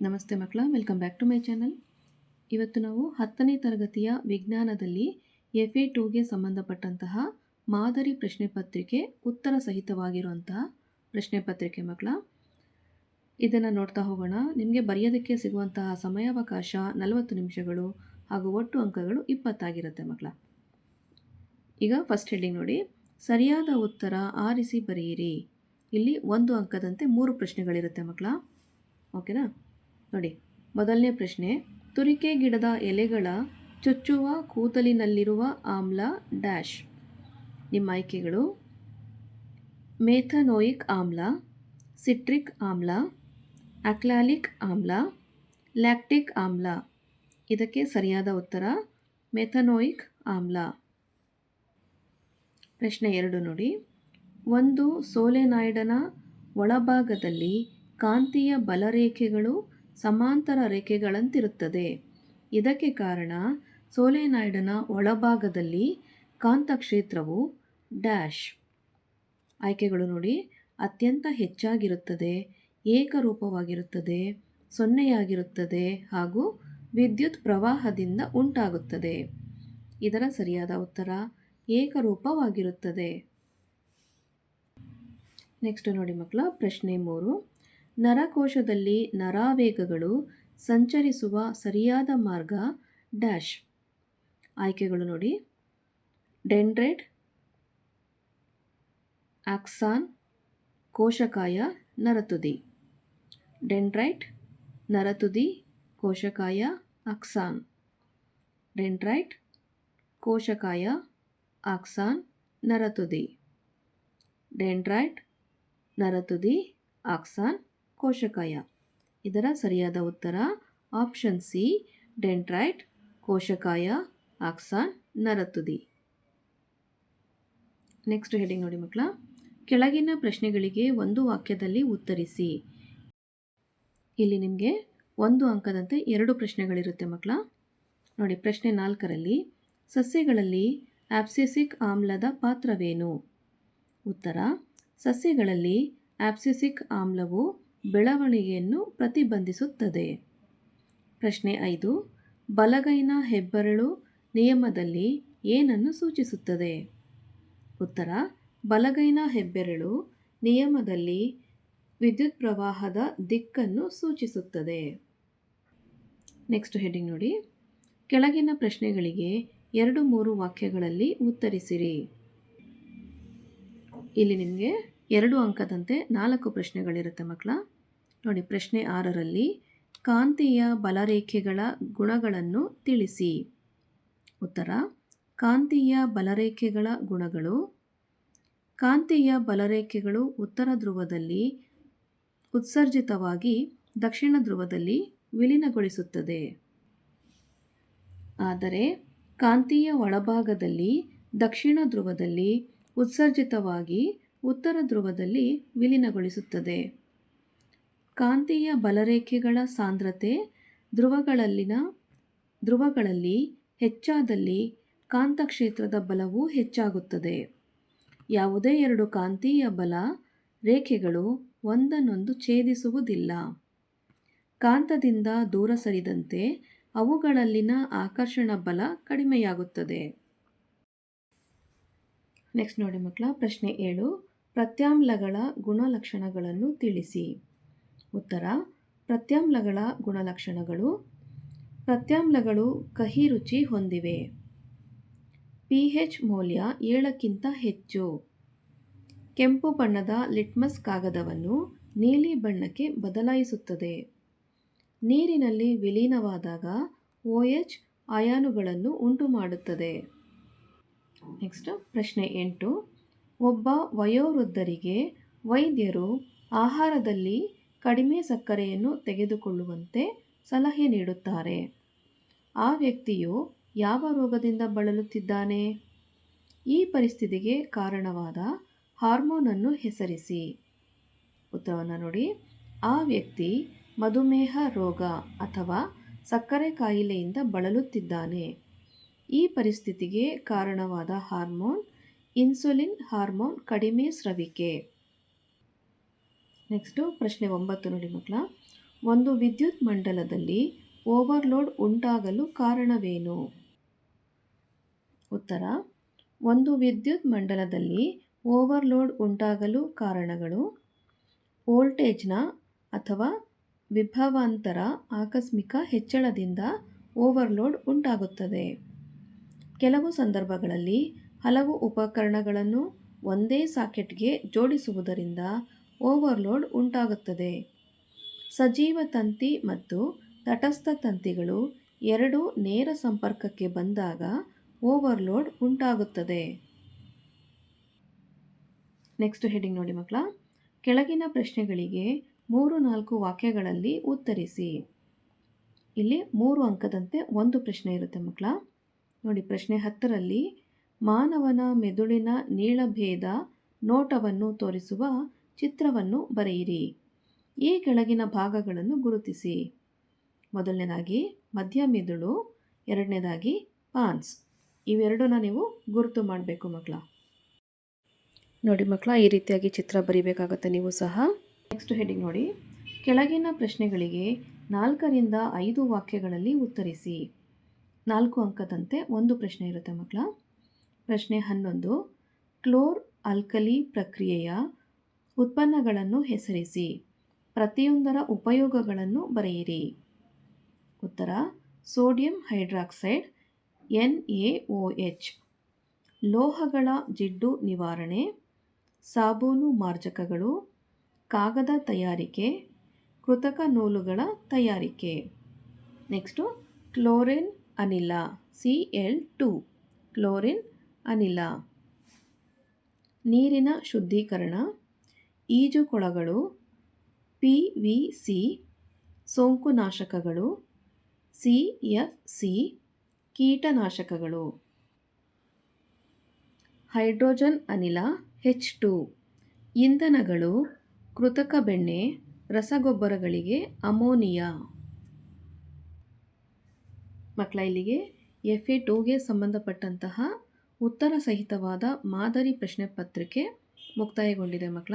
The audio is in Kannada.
ನಮಸ್ತೆ ಮಕ್ಕಳ, welcome back to my channel. ಇವತ್ತು ನಾವು ಹತ್ತನೇ ತರಗತಿಯ ವಿಜ್ಞಾನದಲ್ಲಿ ಎಫ್ ಎ ಟೂಗೆ ಸಂಬಂಧಪಟ್ಟಂತಹ ಮಾದರಿ ಪ್ರಶ್ನೆ ಪತ್ರಿಕೆ ಉತ್ತರ ಸಹಿತವಾಗಿರುವಂತಹ ಪ್ರಶ್ನೆ ಪತ್ರಿಕೆ ಮಕ್ಕಳ. ಇದನ್ನು ನೋಡ್ತಾ ಹೋಗೋಣ. ನಿಮಗೆ ಬರೆಯೋದಕ್ಕೆ ಸಿಗುವಂತಹ ಸಮಯಾವಕಾಶ ನಲವತ್ತು ನಿಮಿಷಗಳು ಹಾಗೂ ಒಟ್ಟು ಅಂಕಗಳು ಇಪ್ಪತ್ತಾಗಿರುತ್ತೆ ಮಕ್ಕಳ. ಈಗ ಫಸ್ಟ್ ಹೆಡ್ಡಿಂಗ್ ನೋಡಿ. ಸರಿಯಾದ ಉತ್ತರ ಆರಿಸಿ ಬರೆಯಿರಿ. ಇಲ್ಲಿ ಒಂದು ಅಂಕದಂತೆ ಮೂರು ಪ್ರಶ್ನೆಗಳಿರುತ್ತೆ ಮಕ್ಕಳ. ಓಕೆನಾ? ನೋಡಿ, ಮೊದಲನೇ ಪ್ರಶ್ನೆ. ತುರಿಕೆ ಗಿಡದ ಎಲೆಗಳ ಚುಚ್ಚುವ ಕೂದಲಿನಲ್ಲಿರುವ ಆಮ್ಲ ಡ್ಯಾಶ್. ನಿಮ್ಮ ಆಯ್ಕೆಗಳು. ಮೇಥನೋಯಿಕ್ ಆಮ್ಲ, ಸಿಟ್ರಿಕ್ ಆಮ್ಲ ಅಕ್ಲಾಲಿಕ್ ಆಮ್ಲ, ಲ್ಯಾಕ್ಟಿಕ್ ಆಮ್ಲ. ಇದಕ್ಕೆ ಸರಿಯಾದ ಉತ್ತರ, ಮೆಥನೋಯಿಕ್ ಆಮ್ಲ. ಪ್ರಶ್ನೆ ಎರಡು ನೋಡಿ. ಒಂದು ಸೋಲೆನಾಯ್ಡನ ಒಳಭಾಗದಲ್ಲಿ ಕಾಂತೀಯ ಬಲರೇಖೆಗಳು ಸಮಾಂತರ ರೇಖೆಗಳಂತಿರುತ್ತದೆ. ಇದಕ್ಕೆ ಕಾರಣ ಸೋಲೆನಾಯ್ಡನ ಒಳಭಾಗದಲ್ಲಿ ಕಾಂತಕ್ಷೇತ್ರವು ಡ್ಯಾಶ್. ಆಯ್ಕೆಗಳು ನೋಡಿ. ಅತ್ಯಂತ ಹೆಚ್ಚಾಗಿರುತ್ತದೆ. ಏಕರೂಪವಾಗಿರುತ್ತದೆ. ಸೊನ್ನೆಯಾಗಿರುತ್ತದೆ ಹಾಗೂ ವಿದ್ಯುತ್ ಪ್ರವಾಹದಿಂದ ಉಂಟಾಗುತ್ತದೆ. ಇದರ ಸರಿಯಾದ ಉತ್ತರ ಏಕರೂಪವಾಗಿರುತ್ತದೆ. ನೆಕ್ಸ್ಟ್ ನೋಡಿ ಮಕ್ಕಳ ಪ್ರಶ್ನೆ ಮೂರು. ನರಕೋಶದಲ್ಲಿ ನರಾವೇಗಗಳು ಸಂಚರಿಸುವ ಸರಿಯಾದ ಮಾರ್ಗ ಡ್ಯಾಶ್. ಆಯ್ಕೆಗಳು ನೋಡಿ. ಡೆಂಡ್ರೆಡ್, ಆಕ್ಸಾನ್, ಕೋಶಕಾಯ, ನರತುದಿ. ಡೆಂಡ್ರೈಟ್, ನರತುದಿ, ಕೋಶಕಾಯ, ಆಕ್ಸಾನ್. ಡೆಂಡ್ರೈಟ್, ಕೋಶಕಾಯ, ಆಕ್ಸಾನ್, ನರತುದಿ. ಡೆಂಡ್ರೈಟ್, ನರತುದಿ, ಆಕ್ಸಾನ್ ಕೋಶಕಾಯ. ಇದರ ಸರಿಯಾದ ಉತ್ತರ ಆಪ್ಷನ್ ಸಿ ಡೆಂಟ್ರೈಟ್ ಕೋಶಕಾಯ, ಆಕ್ಸಾನ್, ನರತುದಿ. ನೆಕ್ಸ್ಟ್ ಹೆಡಿಂಗ್ ನೋಡಿ ಮಕ್ಕಳ. ಕೆಳಗಿನ ಪ್ರಶ್ನೆಗಳಿಗೆ ಒಂದು ವಾಕ್ಯದಲ್ಲಿ ಉತ್ತರಿಸಿ. ಇಲ್ಲಿ ನಿಮಗೆ ಒಂದು ಅಂಕದಂತೆ ಎರಡು ಪ್ರಶ್ನೆಗಳಿರುತ್ತೆ ಮಕ್ಕಳ. ನೋಡಿ, ಪ್ರಶ್ನೆ ನಾಲ್ಕರಲ್ಲಿ, ಸಸ್ಯಗಳಲ್ಲಿ ಆಪ್ಸಿಸಿಕ್ ಆಮ್ಲದ ಪಾತ್ರವೇನು? ಉತ್ತರ, ಸಸ್ಯಗಳಲ್ಲಿ ಆಪ್ಸಿಸಿಕ್ ಆಮ್ಲವು ಬೆಳವಣಿಗೆಯನ್ನು ಪ್ರತಿಬಂಧಿಸುತ್ತದೆ. ಪ್ರಶ್ನೆ ಐದು, ಬಲಗೈನ ಹೆಬ್ಬೆರಳು ನಿಯಮದಲ್ಲಿ ಏನನ್ನು ಸೂಚಿಸುತ್ತದೆ? ಉತ್ತರ, ಬಲಗೈನ ಹೆಬ್ಬೆರಳು ನಿಯಮದಲ್ಲಿ ವಿದ್ಯುತ್ ಪ್ರವಾಹದ ದಿಕ್ಕನ್ನು ಸೂಚಿಸುತ್ತದೆ. ನೆಕ್ಸ್ಟ್ ಹೆಡಿಂಗ್ ನೋಡಿ. ಕೆಳಗಿನ ಪ್ರಶ್ನೆಗಳಿಗೆ ಎರಡು ಮೂರು ವಾಕ್ಯಗಳಲ್ಲಿ ಉತ್ತರಿಸಿರಿ. ಇಲ್ಲಿ ನಿಮಗೆ ಎರಡು ಅಂಕದಂತೆ ನಾಲ್ಕು ಪ್ರಶ್ನೆಗಳಿರುತ್ತೆ ಮಕ್ಕಳ. ನೋಡಿ, ಪ್ರಶ್ನೆ ಆರರಲ್ಲಿ, ಕಾಂತೀಯ ಬಲರೇಖೆಗಳ ಗುಣಗಳನ್ನು ತಿಳಿಸಿ. ಉತ್ತರ, ಕಾಂತೀಯ ಬಲರೇಖೆಗಳ ಗುಣಗಳು. ಕಾಂತೀಯ ಬಲರೇಖೆಗಳು ಉತ್ತರ ಧ್ರುವದಲ್ಲಿ ಉತ್ಸರ್ಜಿತವಾಗಿ ದಕ್ಷಿಣ ಧ್ರುವದಲ್ಲಿ ವಿಲೀನಗೊಳಿಸುತ್ತದೆ. ಆದರೆ, ಕಾಂತೀಯ ಒಳಭಾಗದಲ್ಲಿ ದಕ್ಷಿಣ ಧ್ರುವದಲ್ಲಿ ಉತ್ಸರ್ಜಿತವಾಗಿ ಉತ್ತರ ಧ್ರುವದಲ್ಲಿ ವಿಲೀನಗೊಳಿಸುತ್ತದೆ. ಕಾಂತೀಯ ಬಲರೇಖೆಗಳ ಸಾಂದ್ರತೆ ಧ್ರುವಗಳಲ್ಲಿನ ಧ್ರುವಗಳಲ್ಲಿ ಹೆಚ್ಚಾದಲ್ಲಿ ಕಾಂತಕ್ಷೇತ್ರದ ಬಲವು ಹೆಚ್ಚಾಗುತ್ತದೆ. ಯಾವುದೇ ಎರಡು ಕಾಂತೀಯ ಬಲ ರೇಖೆಗಳು ಒಂದನ್ನೊಂದು ಛೇದಿಸುವುದಿಲ್ಲ. ಕಾಂತದಿಂದ ದೂರ ಸರಿದಂತೆ ಅವುಗಳಲ್ಲಿನ ಆಕರ್ಷಣ ಬಲ ಕಡಿಮೆಯಾಗುತ್ತದೆ. ನೆಕ್ಸ್ಟ್ ನೋಡಿ ಮಕ್ಕಳ, ಪ್ರಶ್ನೆ ಏಳು. ಪ್ರತ್ಯಾಮ್ಲಗಳ ಗುಣಲಕ್ಷಣಗಳನ್ನು ತಿಳಿಸಿ. ಉತ್ತರ, ಪ್ರತ್ಯಾಮ್ಲಗಳ ಗುಣಲಕ್ಷಣಗಳು. ಪ್ರತ್ಯಾಮ್ಲಗಳು ಕಹಿ ರುಚಿ ಹೊಂದಿವೆ. ಪಿ ಹೆಚ್ ಮೌಲ್ಯ ಏಳಕ್ಕಿಂತ ಹೆಚ್ಚು. ಕೆಂಪು ಬಣ್ಣದ ಲಿಟ್ಮಸ್ ಕಾಗದವನ್ನು ನೀಲಿ ಬಣ್ಣಕ್ಕೆ ಬದಲಾಯಿಸುತ್ತದೆ. ನೀರಿನಲ್ಲಿ ವಿಲೀನವಾದಾಗ ಓ ಎಚ್ ಅಯಾನುಗಳನ್ನು ಉಂಟುಮಾಡುತ್ತದೆ. ನೆಕ್ಸ್ಟ್ ಪ್ರಶ್ನೆ ಎಂಟು. ಒಬ್ಬ ವಯೋವೃದ್ಧರಿಗೆ ವೈದ್ಯರು ಆಹಾರದಲ್ಲಿ ಕಡಿಮೆ ಸಕ್ಕರೆಯನ್ನು ತೆಗೆದುಕೊಳ್ಳುವಂತೆ ಸಲಹೆ ನೀಡುತ್ತಾರೆ. ಆ ವ್ಯಕ್ತಿಯು ಯಾವ ರೋಗದಿಂದ ಬಳಲುತ್ತಿದ್ದಾನೆ? ಈ ಪರಿಸ್ಥಿತಿಗೆ ಕಾರಣವಾದ ಹಾರ್ಮೋನನ್ನು ಹೆಸರಿಸಿ. ಉತ್ತರವನ್ನು ನೋಡಿ. ಆ ವ್ಯಕ್ತಿ ಮಧುಮೇಹ ರೋಗ ಅಥವಾ ಸಕ್ಕರೆ ಕಾಯಿಲೆಯಿಂದ ಬಳಲುತ್ತಿದ್ದಾನೆ. ಈ ಪರಿಸ್ಥಿತಿಗೆ ಕಾರಣವಾದ ಹಾರ್ಮೋನ್ ಇನ್ಸುಲಿನ್ ಹಾರ್ಮೋನ್ ಕಡಿಮೆ ಸ್ರವಿಕೆ. ನೆಕ್ಸ್ಟು ಪ್ರಶ್ನೆ ಒಂಬತ್ತು ನೋಡಿ ಮಕ್ಕಳ. ಒಂದು ವಿದ್ಯುತ್ ಮಂಡಲದಲ್ಲಿ ಓವರ್ಲೋಡ್ ಉಂಟಾಗಲು ಕಾರಣವೇನು? ಉತ್ತರ. ಒಂದು ವಿದ್ಯುತ್ ಮಂಡಲದಲ್ಲಿ ಓವರ್ಲೋಡ್ ಉಂಟಾಗಲು ಕಾರಣಗಳು ವೋಲ್ಟೇಜ್ನ ಅಥವಾ ವಿಭವಾಂತರ ಆಕಸ್ಮಿಕ ಹೆಚ್ಚಳದಿಂದ ಓವರ್ಲೋಡ್ ಉಂಟಾಗುತ್ತದೆ. ಕೆಲವು ಸಂದರ್ಭಗಳಲ್ಲಿ ಹಲವು ಉಪಕರಣಗಳನ್ನು ಒಂದೇ ಸಾಕೆಟ್ಗೆ ಜೋಡಿಸುವುದರಿಂದ ಓವರ್ಲೋಡ್ ಉಂಟಾಗುತ್ತದೆ. ಸಜೀವ ತಂತಿ ಮತ್ತು ತಟಸ್ಥ ತಂತಿಗಳು ಎರಡೂ ನೇರ ಸಂಪರ್ಕಕ್ಕೆ ಬಂದಾಗ ಓವರ್ಲೋಡ್ ಉಂಟಾಗುತ್ತದೆ. ನೆಕ್ಸ್ಟ್ ಹೆಡಿಂಗ್ ನೋಡಿ ಮಕ್ಕಳ, ಕೆಳಗಿನ ಪ್ರಶ್ನೆಗಳಿಗೆ ಮೂರು ನಾಲ್ಕು ವಾಕ್ಯಗಳಲ್ಲಿ ಉತ್ತರಿಸಿ. ಇಲ್ಲಿ ಮೂರು ಅಂಕದಂತೆ ಒಂದು ಪ್ರಶ್ನೆ ಇರುತ್ತೆ ಮಕ್ಕಳ. ನೋಡಿ, ಪ್ರಶ್ನೆ ಹತ್ತರಲ್ಲಿ ಮಾನವನ ಮೆದುಳಿನ ನೀಳಭೇದ ನೋಟವನ್ನು ತೋರಿಸುವ ಚಿತ್ರವನ್ನು ಬರೆಯಿರಿ. ಈ ಕೆಳಗಿನ ಭಾಗಗಳನ್ನು ಗುರುತಿಸಿ. ಮೊದಲನೇದಾಗಿ ಮಧ್ಯ ಮಿದುಳು, ಎರಡನೇದಾಗಿ ಪಾನ್ಸ್ ಇವೆರಡನ್ನ ನೀವು ಗುರುತು ಮಾಡಬೇಕು ಮಕ್ಕಳ ನೋಡಿ ಮಕ್ಕಳ ಈ ರೀತಿಯಾಗಿ ಚಿತ್ರ ಬರಿಬೇಕಾಗುತ್ತೆ ನೀವು ಸಹ. ನೆಕ್ಸ್ಟ್ ಹೆಡಿಂಗ್ ನೋಡಿ. ಕೆಳಗಿನ ಪ್ರಶ್ನೆಗಳಿಗೆ ನಾಲ್ಕರಿಂದ ಐದು ವಾಕ್ಯಗಳಲ್ಲಿ ಉತ್ತರಿಸಿ. ನಾಲ್ಕು ಅಂಕದಂತೆ ಒಂದು ಪ್ರಶ್ನೆ ಇರುತ್ತೆ ಮಕ್ಕಳ ಪ್ರಶ್ನೆ ಹನ್ನೊಂದು. ಕ್ಲೋರ್ ಆಲ್ಕಲಿ ಪ್ರಕ್ರಿಯೆಯ ಉತ್ಪನ್ನಗಳನ್ನು ಹೆಸರಿಸಿ. ಪ್ರತಿಯೊಂದರ ಉಪಯೋಗಗಳನ್ನು ಬರೆಯಿರಿ. ಉತ್ತರ, sodium hydroxide, N A O H. ಲೋಹಗಳ ಜಿಡ್ಡು ನಿವಾರಣೆ, ಸಾಬೂನು ಮಾರ್ಜಕಗಳು, ಕಾಗದ ತಯಾರಿಕೆ, ಕೃತಕ ನೂಲುಗಳ ತಯಾರಿಕೆ. ನೆಕ್ಸ್ಟು, ಕ್ಲೋರಿನ್ ಅನಿಲ, ಸಿ ಎಲ್ ಟು. ಕ್ಲೋರಿನ್ ಅನಿಲ. ನೀರಿನ ಶುದ್ಧೀಕರಣ ಈಜುಕೊಳಗಳು, ಪಿ ವಿ ಸಿ, ಸೋಂಕುನಾಶಕಗಳು, ಸಿ ಎಫ್ ಸಿ, ಕೀಟನಾಶಕಗಳು. ಹೈಡ್ರೋಜನ್ ಅನಿಲ ಹೆಚ್ ಟು. ಇಂಧನಗಳು, ಕೃತಕ ಬೆಣ್ಣೆ, ರಸಗೊಬ್ಬರಗಳಿಗೆ ಅಮೋನಿಯಾ. ಮಕ್ಕಳ ಇಲ್ಲಿಗೆ ಎಫ್ ಎ ಟೂಗೆ ಸಂಬಂಧಪಟ್ಟಂತಹ ಉತ್ತರ ಸಹಿತವಾದ ಮಾದರಿ ಪ್ರಶ್ನೆ ಪತ್ರಿಕೆ ಮುಕ್ತಾಯಗೊಂಡಿದೆ ಮಕ್ಕಳ